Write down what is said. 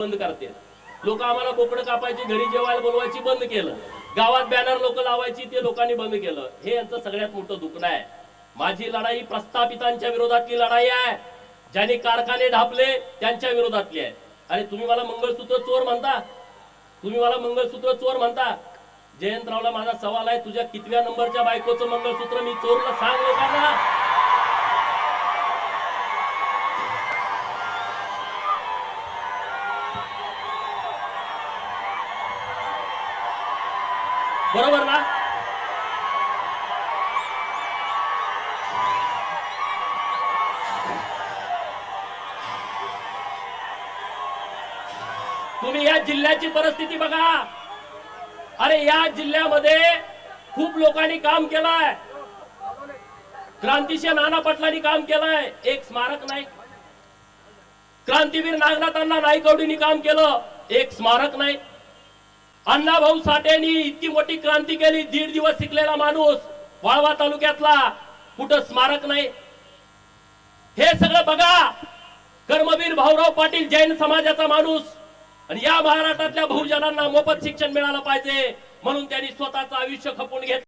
बंद करते लोक आम्हाला बोकडं कापायची घरी जेवायला बोलवायची बंद केलं. गावात बॅनर लोक लावायची ते लोकांनी बंद केलं. हे यांचं सगळ्यात मोठं दुखणं आहे. माझी लढाई प्रस्थापितांच्या विरोधातली लढाई आहे. ज्यांनी कारखाने ढापले त्यांच्या विरोधातली आहे. आणि तुम्ही मला मंगळसूत्र चोर म्हणता? तुम्ही मला मंगळसूत्र चोर म्हणता? जयंतरावला माझा सवाल आहे तुझ्या कितव्या नंबरच्या बायकोचं मंगळसूत्र मी चोरला सांग लोकांना बरोबर ना? तुम्ही या जिल्ह्याची परिस्थिती बघा. अरे या जिल्ह्यामध्ये खूप लोकांनी काम केलंय. क्रांतिशील नाना पाटलांनी काम केलंय. एक स्मारक नाही. क्रांतीवीर नागनाथांना नाईकवडींनी काम केलं. एक स्मारक नाही. अण्णाभाऊ साठेंनी इतकी मोठी क्रांती केली दीड दिवस शिकलेला माणूस वाळवा तालुक्यातला कुठं स्मारक नाही. हे सगळं बघा. कर्मवीर भाऊराव पाटील जैन समाजाचा माणूस आणि या महाराष्ट्रातल्या बहुजनांना मोफत शिक्षण मिळालं पाहिजे म्हणून त्यांनी स्वतःचं आयुष्य खपून घेतलं.